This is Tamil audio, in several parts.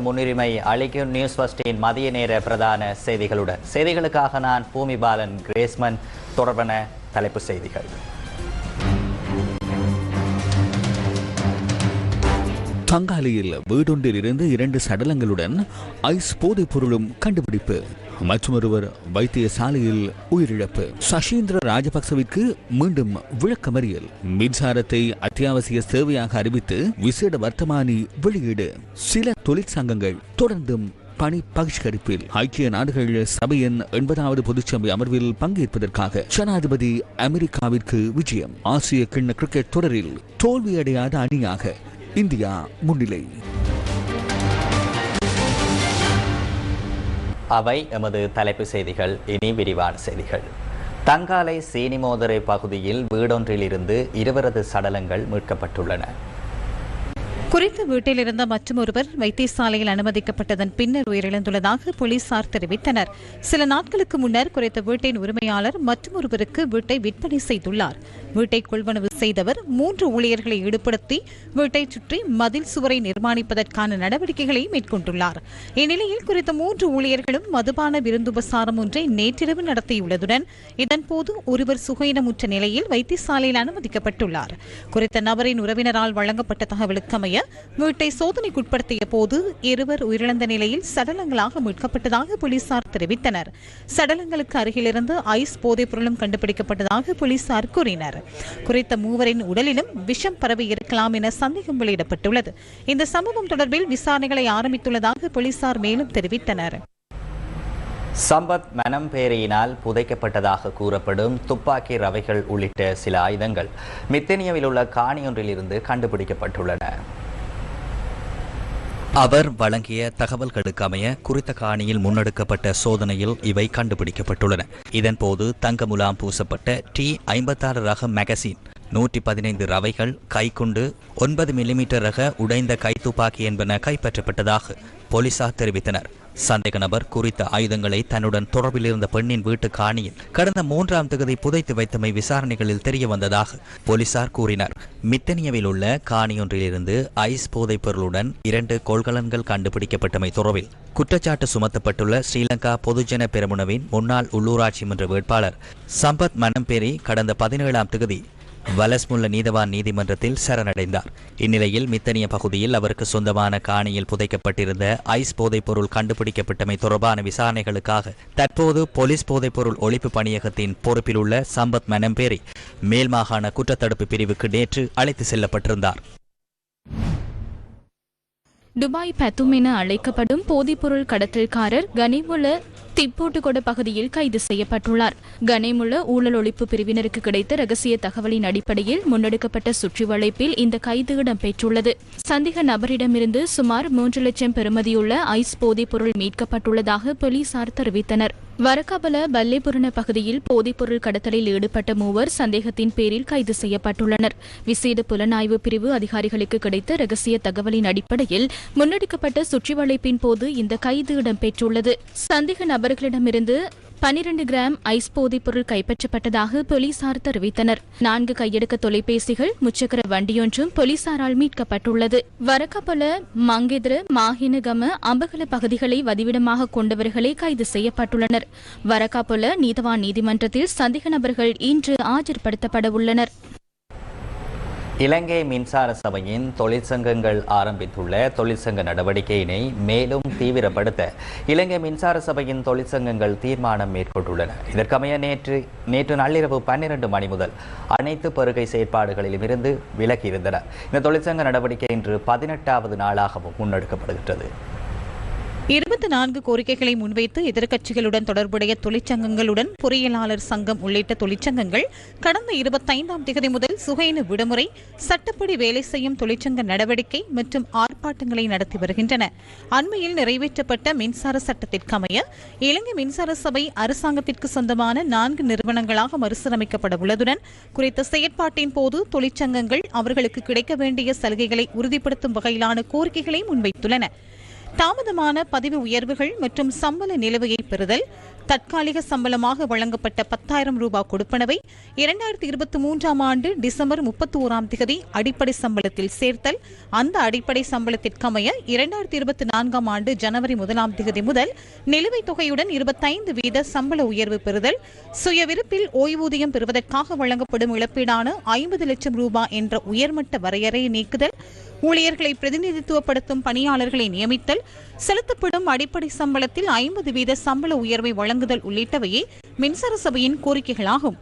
முன்னுரிமை அளிக்கும் நியூஸ் ஃபஸ்டின் மதிய நேர பிரதான செய்திகளுடன். செய்திகளுக்காக நான் பூமி பாலன் கிரேஸ்மன். தொடர்பான தலைப்பு செய்திகள். பங்காளியில் வீடொன்றில் இருந்து இரண்டு சடலங்களுடன் ஐஸ் போதைப் பொருளும் கண்டுபிடிப்பு. மற்றொருவர் வைத்தியசாலையில் உயிரிழப்பு. சசீந்திர ராஜபக்சவிற்கு மீண்டும் விளக்கமறியல். மின்சாரத்தை அத்தியாவசிய சேவையாக அறிவித்து விசேட வர்த்தமானி வெளியீடு. சில தொழிற்சங்கங்கள் தொடர்ந்தும் பணி பகிஷ்கரிப்பில். ஐக்கிய நாடுகள் சபையின் எண்பதாவது பொதுச்சபை அமர்வில் பங்கேற்பதற்காக ஜனாதிபதி அமெரிக்காவிற்கு விஜயம். ஆசிய கிண்ண கிரிக்கெட் தொடரில் தோல்வியடையாத அணியாக இந்தியா முன்னிலை. அவை எமது தலைப்பு செய்திகள் இனி விரிவான செய்திகள். தங்காலை சீனிமோதரை பகுதியில் வீடொன்றில் இருந்து இருவரது சடலங்கள் மீட்கப்பட்டுள்ளன. குறித்த வீட்டில் இருந்த மற்றும் ஒருவர் வைத்தியசாலையில் அனுமதிக்கப்பட்டதன் பின்னர் உயிரிழந்துள்ளதாக போலீசார் தெரிவித்தனர். சில நாட்களுக்கு முன்னர் குறித்த வீட்டின் உரிமையாளர் மற்றும் ஒருவருக்கு வீட்டை விற்பனை செய்துள்ளார். வீட்டை கொள்வனவு செய்தவர் மூன்று ஊழியர்களை ஈடுபடுத்தி வீட்டை சுற்றி மதில் சுவரை நிர்மாணிப்பதற்கான நடவடிக்கைகளை மேற்கொண்டுள்ளார். இந்நிலையில் குறித்த மூன்று ஊழியர்களும் மதுபான விருந்துபசாரம் ஒன்றை நேற்றிரவு நடத்தியுள்ளதுடன் இதன்போது ஒருவர் சுகையினமுற்ற நிலையில் வைத்தியசாலையில் அனுமதிக்கப்பட்டுள்ளார். குறித்த நபரின் உறவினரால் வழங்கப்பட்ட தகவலுக்கமைய வீட்டை சோதனைக்குட்படுத்திய போது இருவர் உயிரிழந்த நிலையில் சடலங்களாக மீட்கப்பட்டதாக போலீசார் தெரிவித்தனர். சடலங்களுக்கு அருகிலிருந்து ஐஸ் போதைப் பொருளும் கண்டுபிடிக்கப்பட்டதாக போலீசார் கூறினர். குறித்த மூவரின் உடலிலும் விஷம் பரவி இருக்கலாம் என சந்தேகம் வெளியிடப்பட்டுள்ளது. இந்த சம்பவம் தொடர்பில் விசாரணைகளை ஆரம்பித்துள்ளதாக போலீசார் மேலும் தெரிவித்தனர். சம்பத் மனம்பேரியினால் புதைக்கப்பட்டதாக கூறப்படும் துப்பாக்கி ரவைகள் உள்ளிட்ட சில ஆயுதங்கள் மித்தனியாவில் உள்ள காணியொன்றிலிருந்து கண்டுபிடிக்கப்பட்டுள்ளன. அவர் வழங்கிய தகவல்களுக்கு அமைய குறித்த காணியில் முன்னெடுக்கப்பட்ட சோதனையில் இவை கண்டுபிடிக்கப்பட்டுள்ளன. இதன்போது தங்க முலாம் பூசப்பட்ட டி ஐம்பத்தாறு ரக மேகசின் நூற்றி பதினைந்து ரவைகள் கைக்குண்டு ஒன்பது மில்லிமீட்டர் ரக உடைந்த கைத்துப்பாக்கி என்பன கைப்பற்றப்பட்டதாக போலீசார் தெரிவித்தனர். சந்தேக நபர் குறித்த ஆயுதங்களை தன்னுடன் தொடர்பில் இருந்த பெண்ணின் வீட்டு காணியில் கடந்த மூன்றாம் தகுதி புதைத்து வைத்தமை விசாரணைகளில் தெரிய வந்ததாக போலீசார் கூறினர். மித்தனியவில் உள்ள காணியொன்றிலிருந்து ஐஸ் போதைப் பொருளுடன் இரண்டு கொள்கலன்கள் கண்டுபிடிக்கப்பட்டமை தொடர்பில் குற்றச்சாட்டு சுமத்தப்பட்டுள்ள ஸ்ரீலங்கா பொதுஜன பெரமுனவின் முன்னாள் உள்ளூராட்சி மன்ற வேட்பாளர் சம்பத் மனம்பேரி கடந்த பதினேழாம் தகுதி வலஸ்முல்ல நீதவான் நீதிமன்றத்தில் சரணடைந்தார். இந்நிலையில் மித்தனிய பகுதியில் அவருக்கு சொந்தமான காணியில் புதைக்கப்பட்டிருந்த ஐஸ் போதைப்பொருள் கண்டுபிடிக்கப்பட்டமை தொடர்பான விசாரணைகளுக்காக தற்போது போலீஸ் போதைப்பொருள் ஒழிப்பு பணியகத்தின் பொறுப்பில் உள்ள சம்பத் மனம்பேரி மேல் மாகாண குற்றத்தடுப்பு பிரிவுக்கு நேற்று அழைத்து செல்லப்பட்டிருந்தார். துபாய் பத்தும் என அழைக்கப்படும் போதைப்பொருள் கடத்தல்காரர் கனிமுல திப்போட்டுகொட பகுதியில் கைது செய்யப்பட்டுள்ளார். கனிமுல ஊழல் ஒழிப்பு பிரிவினருக்கு கிடைத்த ரகசிய தகவலின் அடிப்படையில் முன்னெடுக்கப்பட்ட சுற்றி வளைப்பில் இந்த கைது இடம்பெற்றுள்ளது. சந்தேக நபரிடமிருந்து சுமார் மூன்று லட்சம் பெறுமதியுள்ள ஐஸ் போதைப்பொருள் மீட்கப்பட்டுள்ளதாக போலீசார் தெரிவித்தனர். வரகபல பல்லேபுரண பகுதியில் போதைப்பொருள் கடத்தலில் ஈடுபட்ட மூவர் சந்தேகத்தின் பேரில் கைது செய்யப்பட்டுள்ளனர். விசேட புலனாய்வு பிரிவு அதிகாரிகளுக்கு கிடைத்த ரகசிய தகவலின் அடிப்படையில் முன்னெடுக்கப்பட்ட சுற்றிவளைப்பின் போது இந்த கைது இடம்பெற்றுள்ளது. சந்தேக நபர்களிடமிருந்து பனிரண்டு கிராம் ஐஸ் போதைப் பொருள் கைப்பற்றப்பட்டதாக போலீசார் தெரிவித்தனர். நான்கு கையெடுக்க தொலைபேசிகள் முச்சக்கர வண்டியொன்றும் போலீசாரால் மீட்கப்பட்டுள்ளது. வரக்கப்பல மங்கெதிர மாஹினகம அம்பகல பகுதிகளை வதிவிடமாக கொண்டவர்களே கைது செய்யப்பட்டுள்ளனர். வரக்காபொல நீதவான் நீதிமன்றத்தில் சந்தேக நபர்கள் இன்று ஆஜர்படுத்தப்பட உள்ளனர் இலங்கை மின்சார சபையின் தொழிற்சங்கங்கள் ஆரம்பித்துள்ள தொழிற்சங்க நடவடிக்கையினை மேலும் தீவிரப்படுத்த இலங்கை மின்சார சபையின் தொழிற்சங்கங்கள் தீர்மானம் மேற்கொண்டுள்ளன. இதற்கமைய நேற்று நேற்று நள்ளிரவு பன்னிரண்டு மணி முதல் அனைத்து பருகை செயற்பாடுகளிலும் இருந்து விலகியிருந்தன. இந்த தொழிற்சங்க நடவடிக்கை இன்று பதினெட்டாவது நாளாகவும் முன்னெடுக்கப்படுகின்றது. இருபத்தி நான்கு கோரிக்கைகளை முன்வைத்து எதிர்க்கட்சிகளுடன் தொடர்புடைய தொழிற்சங்கங்களுடன் பொறியியலாளர் சங்கம் உள்ளிட்ட தொழிற்சங்கங்கள் கடந்த இருபத்தைந்தாம் தேதி முதல் சுகைன விடுமுறை சட்டப்படி வேலை செய்யும் தொழிற்சங்க நடவடிக்கை மற்றும் ஆர்ப்பாட்டங்களை நடத்தி வருகின்றன. அண்மையில் நிறைவேற்றப்பட்ட மின்சார சட்டத்திற்கமைய இலங்கை மின்சார சபை அரசாங்கத்திற்கு சொந்தமான நான்கு நிறுவனங்களாக மறுசீரமைக்கப்பட உள்ளதுடன் குறித்த செயற்பாட்டின் போது தொழிற்சங்கங்கள் அவர்களுக்கு கிடைக்க வேண்டிய சலுகைகளை உறுதிப்படுத்தும் வகையிலான கோரிக்கைகளை முன்வைத்துள்ளன. தாமதமான பதிவு உயர்வுகள் மற்றும் சம்பள நிலுவையை பெறுதல் தற்காலிக சம்பளமாக வழங்கப்பட்ட பத்தாயிரம் ரூபாய் கொடுப்பனவை இரண்டாயிரத்தி இருபத்தி மூன்றாம் ஆண்டு டிசம்பர் முப்பத்தி ஓராம் தேதி அடிப்படை சம்பளத்தில் சேர்த்தல். அந்த அடிப்படை சம்பளத்திற்கமைய இரண்டாயிரத்தி இருபத்தி நான்காம் ஆண்டு ஜனவரி முதலாம் தேதி முதல் நிலுவைத் தொகையுடன் இருபத்தைந்து வீத சம்பள உயர்வு பெறுதல். சுயவிருப்பில் ஓய்வூதியம் பெறுவதற்காக வழங்கப்படும் இழப்பீடான ஐம்பது லட்சம் ரூபாய் என்ற உயர்மட்ட வரையறையை நீக்குதல். ஊழியர்களை பிரதிநிதித்துவப்படுத்தும் பணியாளர்களை நியமித்தல் செலுத்தப்படும் அடிப்படை சம்பளத்தில் ஐம்பது வீத சம்பள உயர்வை வழங்குதல் உள்ளிட்டவையே மின்சார சபையின் கோரிக்கைகளாகும்.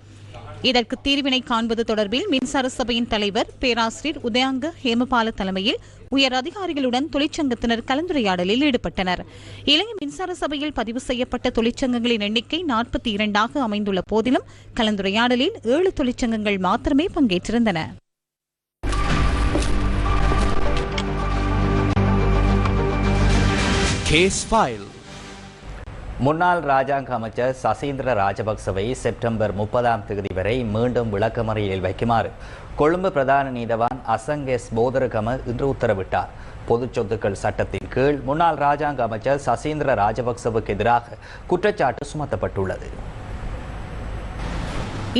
இதற்கு தீர்வினை காண்பது தொடர்பில் மின்சார சபையின் தலைவர் பேராசிரியர் உதயாங்க ஹேமபால தலைமையில் உயர் அதிகாரிகளுடன் தொழிற்சங்கத்தினர் கலந்துரையாடலில் ஈடுபட்டனர். இலங்கை மின்சார சபையில் பதிவு செய்யப்பட்ட தொழிற்சங்கங்களின் எண்ணிக்கை நாற்பத்தி இரண்டாக அமைந்துள்ள போதிலும் கலந்துரையாடலில் ஏழு தொழிற்சங்கங்கள் மாத்திரமே பங்கேற்றிருந்தன. Case file. முன்னாள் ராஜாங்க அமைச்சர் சசீந்திர ராஜபக்சவை செப்டம்பர் முப்பதாம் தேதி வரை மீண்டும் விளக்கமறையில் வைக்குமாறு கொழும்பு பிரதான நீதவான் அசங்கெஸ் போதரகம இன்று உத்தரவிட்டார். பொது சொத்துக்கள் சட்டத்தின் கீழ் முன்னாள் ராஜாங்க அமைச்சர் சசீந்திர ராஜபக்சவுக்கு எதிராக குற்றச்சாட்டு சுமத்தப்பட்டுள்ளது.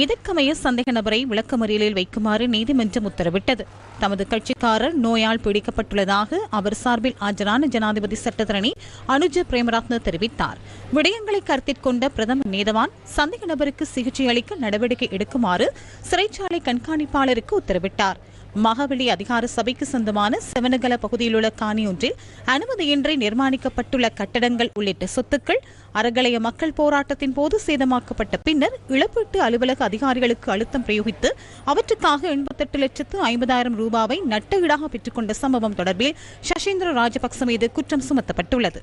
இதற்கமைய சந்தேக நபரை விளக்கமறியலில் வைக்குமாறு நீதிமன்றம் உத்தரவிட்டது. தமது கட்சிக்காரர் நோயால் பீடிக்கப்பட்டுள்ளதாக அவர் சார்பில் ஆஜரான ஜனாதிபதி சட்டத்தரணி அனுஜ பிரேமரத்ன தெரிவித்தார். விடயங்களை கருத்தில் கொண்ட பிரதம நீதவான் சந்தேக நபருக்கு சிகிச்சை அளிக்க நடவடிக்கை எடுக்குமாறு சிறைச்சாலை கண்காணிப்பாளருக்கு உத்தரவிட்டார். மகவெளி அதிகார சபைக்கு சொந்தமான செவனகல பகுதியில் உள்ள காணி ஒன்றில் அனுமதியின்றி நிர்மாணிக்கப்பட்டுள்ள கட்டடங்கள் உள்ளிட்ட சொத்துக்கள் அறகலைய மக்கள் போராட்டத்தின் போது சேதமாக்கப்பட்ட பின்னர் இழப்பீட்டு அலுவலக அதிகாரிகளுக்கு அழுத்தம் பிரயோகித்து அவற்றுக்காக எண்பத்தெட்டு லட்சத்து ஐம்பதாயிரம் ரூபாவை நட்ட ஈடாக பெற்றுக்கொண்ட சம்பவம் தொடர்பில் சசீந்திர ராஜபக்ச மீது குற்றம் சுமத்தப்பட்டுள்ளது.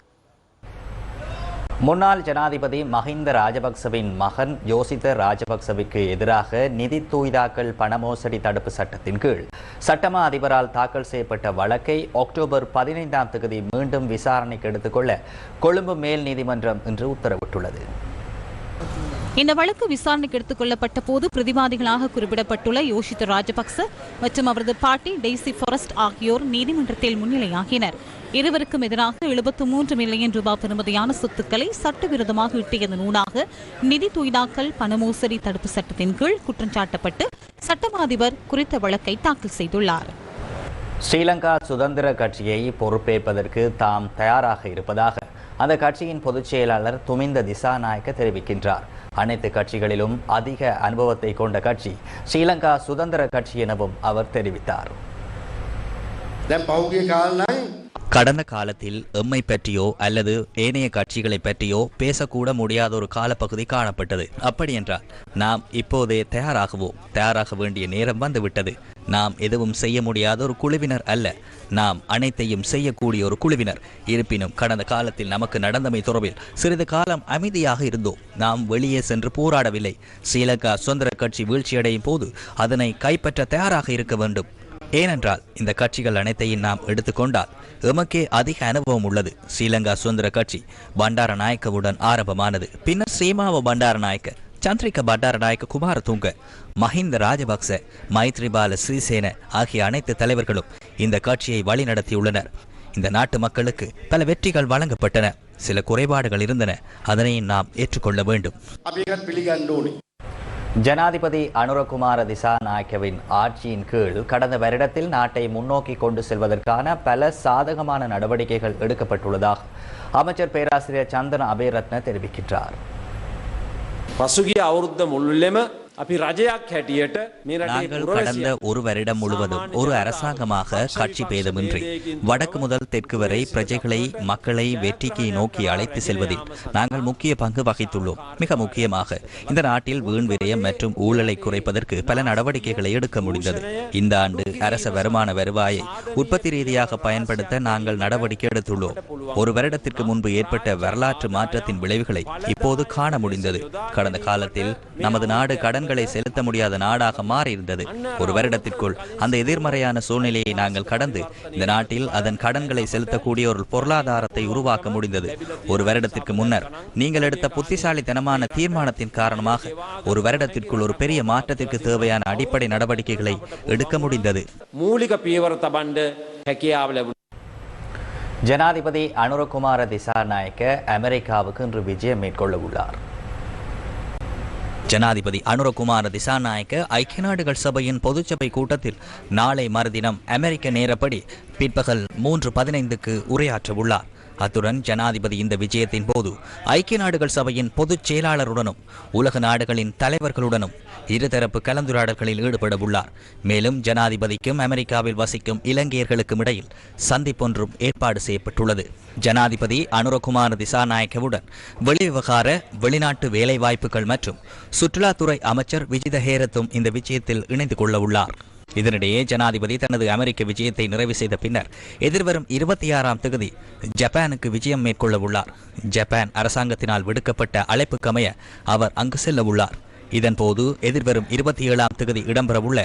முன்னாள் ஜனாதிபதி மஹிந்த ராஜபக்சவின் மகன் யோசித்த ராஜபக்சவிற்கு எதிராக நிதி தூய்தாக்கல் பண மோசடி தடுப்பு சட்டத்தின் கீழ். சட்டமா அதிபரால் தாக்கல் செய்யப்பட்ட வழக்கை அக்டோபர் பதினைந்தாம் தேதி மீண்டும் விசாரணைக்கு எடுத்துக்கொள்ள கொழும்பு மேல் நீதிமன்றம் இன்று உத்தரவிட்டுள்ளது. இந்த வழக்கு விசாரணைக்கு எடுத்துக் கொள்ளப்பட்ட போது பிரதிவாதிகளாக குறிப்பிடப்பட்டுள்ள யோஷித ராஜபக்ச மற்றும் அவரது பாட்டி டெய்சி ஃபாரஸ்ட் ஆகியோர் நீதிமன்றத்தில் முன்னிலையாகினர். இருவருக்கும் எதிராக எழுபத்து மூன்று மில்லியன் ரூபாய் பெறுமதியான சொத்துக்களை சட்டவிரோதமாக ஈட்டியதன் ஊடாக நிதி துய்தாக்கல் பணமோசடி தடுப்பு சட்டத்தின் கீழ் குற்றம் சாட்டப்பட்டு சட்டமாதிபர் குறித்த வழக்கை தாக்கல் செய்துள்ளார். ஸ்ரீலங்கா சுதந்திர கட்சியை பொறுப்பேற்பதற்கு தாம் தயாராக இருப்பதாக அந்த கட்சியின் பொதுச் செயலாளர் துமிந்த திசாநாயக்க தெரிவிக்கின்றார். அனைத்து கட்சிகளிலும் அதிக அனுபவத்தை கொண்ட கட்சி ஸ்ரீலங்கா சுதந்திர கட்சி எனவும் அவர் தெரிவித்தார். கடந்த காலத்தில் எம்மை பற்றியோ அல்லது ஏனைய கட்சிகளை பற்றியோ பேசக்கூட முடியாத ஒரு காலப்பகுதி காணப்பட்டது. அப்படி என்றால் நாம் இப்போதே தயாராகுவோம். தயாராக வேண்டிய நேரம் வந்துவிட்டது. நாம் எதுவும் செய்ய முடியாத ஒரு குழுவினர் அல்ல. நாம் அனைத்தையும் செய்யக்கூடிய ஒரு குழுவினர். இருப்பினும் கடந்த காலத்தில் நமக்கு நடந்தமை தொடர்பில் சிறிது காலம் அமைதியாக இருந்தோம். நாம் வெளியே சென்று போராடவில்லை. ஸ்ரீலங்கா சுதந்திர கட்சி வீழ்ச்சியடையும் போது அதனை கைப்பற்ற தயாராக இருக்க வேண்டும். ஏனென்றால் இந்த கட்சிகள் அனைத்தையும் நாம் எடுத்துக்கொண்டால் எமக்கே அதிக அனுபவம் உள்ளது. ஸ்ரீலங்கா சுதந்திர கட்சி பண்டாரநாயக்கவுடன் ஆரம்பமானது. பின்னர் சீமாவ பண்டாரநாயக்க சந்திரிக பண்டார தூங்க குமாரதுங்க மஹிந்த ராஜபக்ச மைத்ரிபால ஸ்ரீசேன ஆகிய அனைத்து தலைவர்களும் இந்த கட்சியை வழிநடத்தியுள்ளனர். இந்த நாட்டு மக்களுக்கு பல வெற்றிகள் வழங்கப்பட்டன. சில குறைபாடுகள் இருந்தன. அதனையும் நாம் ஏற்றுக்கொள்ள வேண்டும். ஜனாதிபதி அனுரகுமார திசாநாயக்கவின் ஆட்சியின் கீழ் கடந்த வருடத்தில் நாட்டை முன்னோக்கி கொண்டு செல்வதற்கான பல சாதகமான நடவடிக்கைகள் எடுக்கப்பட்டுள்ளதாக அமைச்சர் பேராசிரியர் சந்தன அபயரத்ன தெரிவிக்கின்றார். பசுகிய அவருத்தம் உள்ளிலம நாங்கள் கடந்த ஒரு வருடம் முழுவதும் ஒரு அரசாங்கமாக காட்சி பேதமின்றி வடக்கு முதல் தெற்கு வரை பிரஜைகளை மக்களை வெற்றிக்கு நோக்கி அழைத்து செல்வதில் நாங்கள் முக்கிய பங்கு வகித்துள்ளோம். மிக முக்கியமாக இந்த நாட்டில் வீண் விரயம் மற்றும் ஊழலை குறைப்பதற்கு பல நடவடிக்கைகளை எடுக்க முடிந்தது. இந்த ஆண்டு அரச வருமான வருவாயை உற்பத்தி ரீதியாக பயன்படுத்த நாங்கள் நடவடிக்கை எடுத்துள்ளோம். ஒரு வருடத்திற்கு முன்பு ஏற்பட்ட வரலாற்று மாற்றத்தின் விளைவுகளை இப்போது காண முடிந்தது. கடந்த காலத்தில் நமது நாடு கடன் செலவுகளை செலுத்த முடியாத நாடாக மாறியிருந்தது. ஒரு வருடத்திற்குள் அந்த எதிர்மறையான சூழ்நிலையை நாங்கள் கடந்து இந்த நாட்டில் அதன் கடன்களை செலுத்தக்கூடிய ஒரு பொருளாதாரத்தை உருவாக்க முடிந்தது. ஒரு வருடத்திற்கு முன்னர் நீங்கள் எடுத்த புத்திசாலித்தனமான தீர்மானத்தின் காரணமாக ஒரு வருடத்திற்குள் ஒரு பெரிய மாற்றத்திற்கு தேவையான அடிப்படை நடவடிக்கைகளை எடுக்க முடிந்தது. ஜனாதிபதி அனுரகுமார திசாநாயக்க அமெரிக்காவுக்கு இன்று விஜயம் மேற்கொள்ள உள்ளார். ஜனாதிபதி அனுரகுமார திசாநாயக்க ஐக்கிய நாடுகள் சபையின் பொதுச்சபை கூட்டத்தில் நாளை மறுதினம் அமெரிக்க நேரப்படி பிற்பகல் மூன்று பதினைந்துக்கு உரையாற்ற உள்ளார் அத்துடன் ஜனாதிபதி இந்த விஜயத்தின் போது ஐக்கிய நாடுகள் சபையின் பொதுச் செயலாளருடனும் உலக நாடுகளின் தலைவர்களுடனும் இருதரப்பு கலந்துரையாடல்களில் ஈடுபட உள்ளார் மேலும் ஜனாதிபதிக்கும் அமெரிக்காவில் வசிக்கும் இலங்கையர்களுக்கும் இடையில் சந்திப்பொன்றும் ஏற்பாடு செய்யப்பட்டுள்ளது. ஜனாதிபதி அனுரகுமார் திசாநாயக்கவுடன் வெளிவிவகார வெளிநாட்டு வேலைவாய்ப்புகள் மற்றும் சுற்றுலாத்துறை அமைச்சர் விஜித ஹேரத்தும் இந்த விஜயத்தில் இணைந்து கொள்ள உள்ளார் இதனிடையே ஜனாதிபதி தனது அமெரிக்க விஜயத்தை நிறைவு செய்த பின்னர் எதிர்வரும் இருபத்தி ஆறாம் தேதி ஜப்பானுக்கு விஜயம் மேற்கொள்ள உள்ளார். ஜப்பான் அரசாங்கத்தினால் விடுக்கப்பட்ட அழைப்புக்கமைய அவர் அங்கு செல்ல உள்ளார். இதன்போது எதிர்வரும் இருபத்தி ஏழாம் தேதி இடம்பெறவுள்ள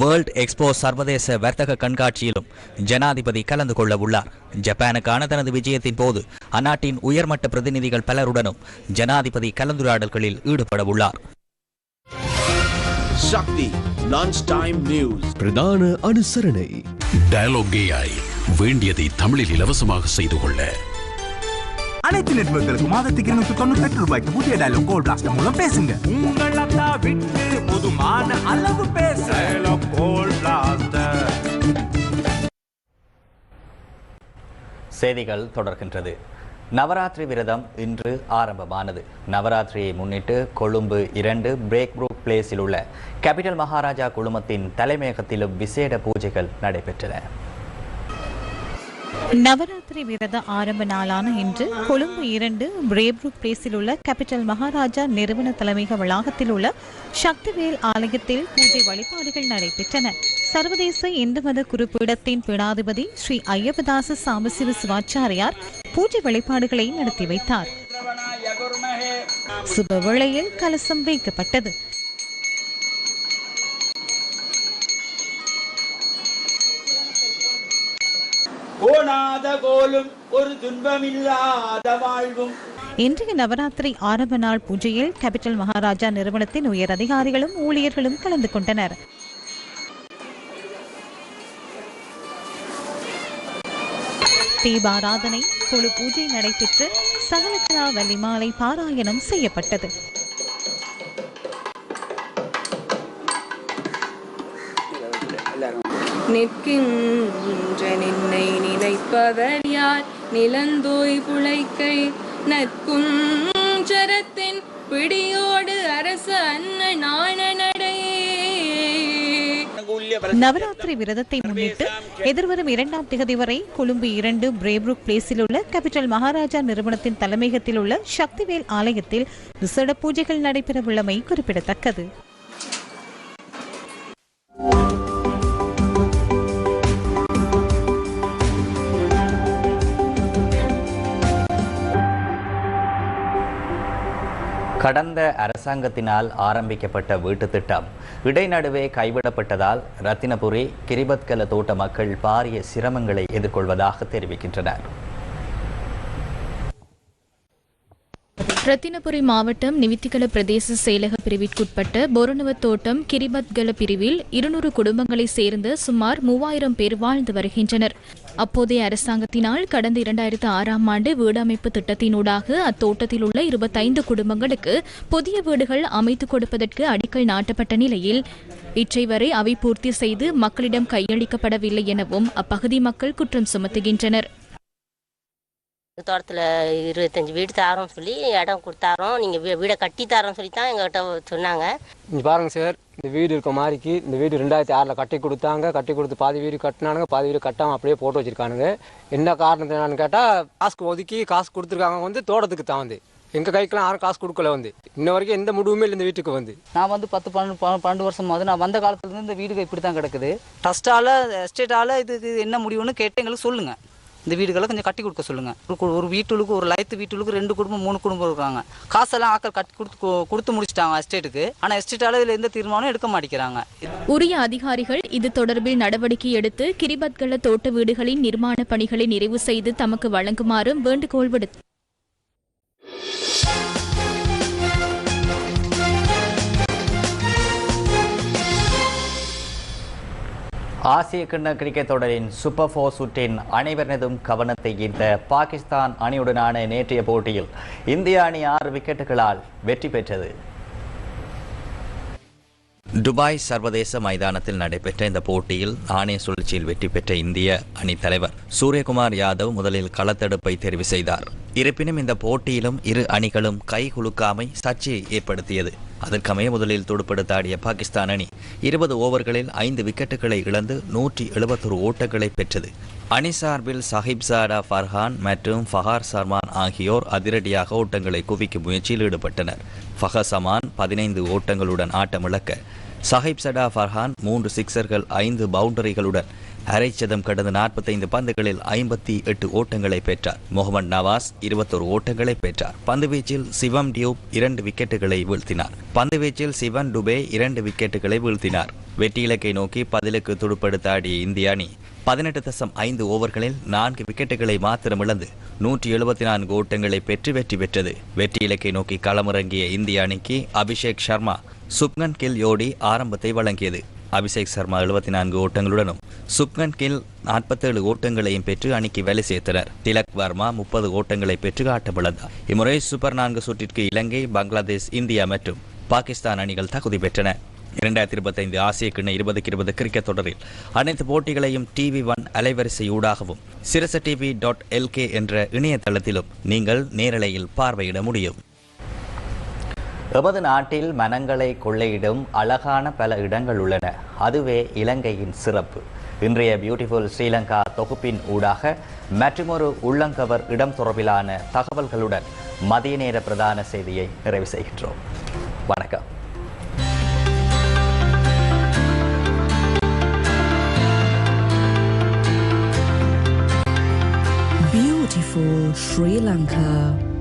வேர்ல்ட் எக்ஸ்போ சர்வதேச வர்த்தக கண்காட்சியிலும் ஜனாதிபதி கலந்து கொள்ள உள்ளார். ஜப்பானுக்கான தனது விஜயத்தின் போது அந்நாட்டின் உயர்மட்ட பிரதிநிதிகள் பலருடனும் ஜனாதிபதி கலந்துரையாடல்களில் ஈடுபட உள்ளார். Shakti Lunchtime News. பிரதான அனுசரணை. டயலாக் ஏஐ வேண்டியதை தமிழில் இலவசமாக செய்து கொள்ள. அனைத்து நெட்வொர்க்குகளுக்கு மாதத்துக்கு இருநூத்தி தொண்ணூத்தி ரூபாய்க்கு புதிய டயலாக் கோல்ட் பிளாஸ்டர் மூலம் பேசுங்க. உங்கள் அத்தா விட்டு போதுமான அளவு பேச. கோல்ட் பிளாஸ்டர் செய்திகள் தொடர்கின்றது. நவராத்திரி விரதம் இன்று ஆரம்பமானது. நவராத்திரியை முன்னிட்டு கொழும்பு இரண்டு பிரேக் ப்ரூக் பிளேஸில் உள்ள கேபிட்டல் மகாராஜா குழுமத்தின் தலைமையகத்திலும் விசேட பூஜைகள் நடைபெற்றன. நவராத்திரி விரத ஆரம்ப நாளான இன்று கொழும்பு இரண்டு பிரேப்ரூக் பிளேஸில் உள்ள கேபிட்டல் மகாராஜா நிறுவன தலைமையக வளாகத்தில் உள்ள சக்திவேல் ஆலயத்தில் பூஜை வழிபாடுகள் நடைபெற்றன. சர்வதேச இந்து மத குருப்பீடத்தின் பீடாதிபதி ஸ்ரீ ஐயப்பதாச சாம்பசிவ சிவாச்சாரியார் பூஜை வழிபாடுகளை நடத்தி வைத்தார். சுபவேளையில் கலசம் வைக்கப்பட்டது. கோணாத கோலும் ஒரு துன்பமில்லாத வாழ்வும். இன்றைய நவராத்திரி ஆரம்ப நாள் பூஜையில் கேபிட்டல் மகாராஜா நிறுவனத்தின் உயர் அதிகாரிகளும் ஊழியர்களும் கலந்து கொண்டனர். தீபாராதனை குழு பூஜை நடைபெற்று சகலகலா வள்ளிமாலை பாராயணம் செய்யப்பட்டது. நிற்கின்ற நின்னை நினைப்பவர் யார்? நிலந்தோய் புழைக்கை நற்குஞ்சரத்தின் பிடியோடு அரச அன்ன நாண நவராத்திரி விரதத்தை முன்னிட்டு எதிர்வரும் இரண்டாம் திகதி வரை கொழும்பு இரண்டு பிரேப்ரூக் பிளேஸில் உள்ள கேபிட்டல் மகாராஜா நிறுவனத்தின் தலைமையகத்தில் உள்ள சக்திவேல் ஆலயத்தில் விசேட பூஜைகள் நடைபெறவுள்ளமை குறிப்பிடத்தக்கது. கடந்த அரசாங்கத்தினால் ஆரம்பிக்கப்பட்ட வீட்டு திட்டம். இடைநடுவே கைவிடப்பட்டதால் ரத்தினபுரி கிரிபத்கல தோட்ட மக்கள் பாரிய சிரமங்களை எதிர்கொள்வதாக தெரிவிக்கின்றனர். ரத்தினபுரி மாவட்டம் நிவித்திகல பிரதேச செயலக பிரிவிற்குட்பட்ட பொருணுவ தோட்டம் கிரிபத்கல பிரிவில் இருநூறு குடும்பங்களைச் சேர்ந்த சுமார் மூவாயிரம் பேர் வாழ்ந்து வருகின்றனர். அப்போதைய அரசாங்கத்தினால் கடந்த இரண்டாயிரத்து ஆறாம் ஆண்டு வீடமைப்பு திட்டத்தினூடாக அத்தோட்டத்தில் உள்ள இருபத்தைந்து குடும்பங்களுக்கு புதிய வீடுகள் அமைத்துக் கொடுப்பதற்கு அடிக்கல் நாட்டப்பட்ட நிலையில் இற்றை வரை அவை பூர்த்தி செய்து மக்களிடம் கையளிக்கப்படவில்லை எனவும் அப்பகுதி மக்கள் குற்றம் சுமத்துகின்றனர். தோட்டத்தில் இருபத்தஞ்சி வீடு தாரோன்னு சொல்லி இடம் கொடுத்தாரோம். நீங்கள் வீடை கட்டி தாரோன்னு சொல்லி தான் எங்கள்கிட்ட சொன்னாங்க. இங்கே பாருங்க சார் இந்த வீடு இருக்க மாதிரிக்கு இந்த வீடு ரெண்டாயிரத்தி ஆறில் கட்டி கொடுத்தாங்க. கட்டி கொடுத்து பாதி வீடு கட்டினானுங்க பாதி வீடு கட்டாமல் அப்படியே போட்டு வச்சிருக்கானுங்க. என்ன காரணத்தினான்னு கேட்டால் காசுக்கு ஒதுக்கி காசு கொடுத்துருக்காங்க வந்து தோட்டத்துக்கு தான் வந்து. எங்கள் கைக்கெல்லாம் யாரும் காசு கொடுக்கல வந்து. இன்ன வரைக்கும் எந்த முடிவுமே இல்லை இந்த வீட்டுக்கு வந்து. நான் வந்து பத்து பன்னெண்டு பன்னெண்டு வருஷம் வந்து நான் வந்த காலத்துலேருந்து இந்த வீடு இப்படி தான் கிடக்குது ட்ரஸ்ட்டால் எஸ்டேட்டால் இதுக்கு என்ன முடிவுன்னு கேட்டு எங்களுக்கு சொல்லுங்கள் இந்த வீடுகளை கொஞ்சம் கட்டி கொடுக்க சொல்லுங்கள் ஒரு ஒரு வீட்டுக்கு ஒரு லைத்து வீட்டுக்கு ரெண்டு குடும்பம் மூணு குடும்பம் இருக்காங்க. காசெல்லாம் ஆக்கள் கட்டி கொடுத்து கொடுத்து முடிச்சிட்டாங்க எஸ்டேட்டுக்கு. ஆனால் எஸ்டேட்டால் இதில் எந்த தீர்மானம் எடுக்க மாட்டேங்கிறாங்க. உரிய அதிகாரிகள் இது தொடர்பில் நடவடிக்கை எடுத்து கிரிபத்கல தோட்ட வீடுகளின் நிர்மாண பணிகளை நிறைவு செய்து தமக்கு வழங்குமாறும் வேண்டுகோள் விடுத்தார் ஆசிய கிண்ண கிரிக்கெட் தொடரின் சூப்பர் ஃபோர் சுற்றின் அனைவரினதும் கவனத்தை ஈர்த்த பாகிஸ்தான் அணியுடனான நேற்றைய போட்டியில் இந்திய அணி ஆறு விக்கெட்டுகளால் வெற்றி பெற்றது. துபாய் சர்வதேச மைதானத்தில் நடைபெற்ற இந்த போட்டியில் நாணய சுழற்சியில் வெற்றி பெற்ற இந்திய அணி தலைவர் சூரியகுமார் யாதவ் முதலில் களத்தடுப்பை தெரிவு செய்தார். இருப்பினும் இந்த போட்டியிலும் இரு அணிகளும் கை குலுக்காமை சர்ச்சையை ஏற்படுத்தியது. அதற்கமைய முதலில் துடுப்படுத்தாடிய பாகிஸ்தான் அணி இருபது ஓவர்களில் ஐந்து விக்கெட்டுகளை இழந்து நூற்றி எழுபத்தொரு ஓட்டங்களை பெற்றது. அணி சார்பில் சஹிப் சாடா ஃபர்ஹான் மற்றும் ஃபஹார் சர்மான் ஆகியோர் அதிரடியாக ஓட்டங்களை குவிக்கும் முயற்சியில் ஈடுபட்டனர். ஃபஹசமான் பதினைந்து ஓட்டங்களுடன் ஆட்டமிழக்க. சஹிப் சடா ஃபர்ஹான் மூன்று சிக்சர்கள் ஐந்து பவுண்டரிகளுடன் அரைச்சதம் சதம் கடந்த நாற்பத்தைந்து பந்துகளில் ஐம்பத்தி எட்டு ஓட்டங்களை பெற்றார். முகமது நவாஸ் இருபத்தொரு ஓட்டங்களை பெற்றார். பந்துவீச்சில் சிவம் டியூப் இரண்டு விக்கெட்டுகளை வீழ்த்தினார். பந்துவீச்சில் சிவன் டுபே இரண்டு விக்கெட்டுகளை வீழ்த்தினார். வெற்றி இலக்கை நோக்கி பதிலுக்கு துடுப்படுத்தாடிய இந்திய அணி பதினெட்டு தசம் ஐந்து ஓவர்களில் நான்கு விக்கெட்டுகளை மாத்திரம் இழந்து நூற்றி எழுபத்தி நான்கு ஓட்டங்களை பெற்று வெற்றி பெற்றது. வெற்றி இலக்கை நோக்கி களமிறங்கிய இந்திய அணிக்கு அபிஷேக் சர்மா சுப்னன் கில் யோடி ஆரம்பத்தை வழங்கியது. அபிஷேக் சர்மா எழுபத்தி நான்கு ஓட்டங்களுடனும் சுப்கன் கில் நாற்பத்தேழு ஓட்டங்களையும் பெற்று அணிக்கு வேலை சேர்த்தனர். திலக் வர்மா முப்பது ஓட்டங்களை பெற்று ஆட்டமிழந்தார். இம்முறை சூப்பர் நான்கு சுற்றிற்கு இலங்கை பங்களாதேஷ் இந்தியா மற்றும் பாகிஸ்தான் அணிகள் தகுதி பெற்றன. இரண்டாயிரத்தி இருபத்தைந்து ஆசிய கிண்ண இருபதுக்கு இருபது கிரிக்கெட் தொடரில் அனைத்து போட்டிகளையும் டிவி ஒன் அலைவரிசை ஊடாகவும் சிரச டிவி டாட் எல்கே என்ற இணையதளத்திலும் நீங்கள் நேரலையில் பார்வையிட முடியும். எமது நாட்டில் மனங்களை கொள்ளையிடும் அழகான பல இடங்கள் உள்ளன. அதுவே இலங்கையின் சிறப்பு. இன்றைய பியூட்டிஃபுல் ஸ்ரீலங்கா தொகுப்பின் ஊடாக மற்றுமொரு உள்ளங்கவர் இடம் தொடர்பிலான தகவல்களுடன் மதிய நேர பிரதான செய்தியை நிறைவு செய்கின்றோம். வணக்கம். Beautiful Sri Lanka.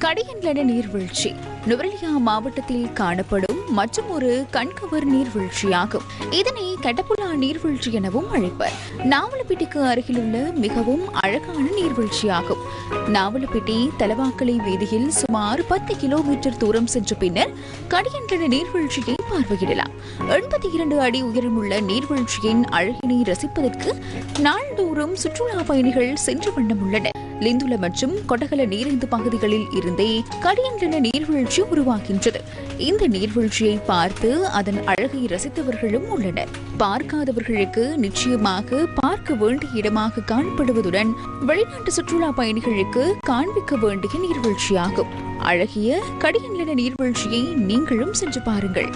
கடியன்லன நீர்வீழ்ச்சி. நுவரெலியா மாவட்டத்தில் காணப்படும் மற்றும் ஒரு கண்கவர் நீர்வீழ்ச்சியாகும். இதனை கட்டப்புலா நீர்வீழ்ச்சி எனவும் அழைப்பர். நாவலப்பிட்டிக்கு அருகிலுள்ள மிகவும் அழகான நீர்வீழ்ச்சியாகும். நாவலப்பிட்டி தலவாக்கலை வீதியில் சுமார் பத்து கிலோமீட்டர் தூரம் சென்ற பின்னர் கடியன்லன நீர்வீழ்ச்சியை பார்வையிடலாம். எண்பத்தி இரண்டு அடி உயரமுள்ள நீர்வீழ்ச்சியின் அழகினை ரசிப்பதற்கு நாள்தோறும் சுற்றுலா பயணிகள் சென்று வண்ணம் உள்ளனர். லிந்துல மற்றும் கொடகல நீரிந்து பகுதிகளில் இருந்தே கடியங்கின நீர்வீழ்ச்சி உருவாகின்றது. இந்த நீர்வீழ்ச்சியை பார்த்து அதன் அழகை ரசித்தவர்களும் உள்ளனர். பார்க்காதவர்களுக்கு நிச்சயமாக பார்க்க வேண்டிய இடமாக காணப்படுவதுடன் வெளிநாட்டு சுற்றுலா பயணிகளுக்கு காண்பிக்க வேண்டிய நீர்வீழ்ச்சியாகும். அழகிய கடியங்கின நீர்வீழ்ச்சியை நீங்களும் சென்று பாருங்கள்.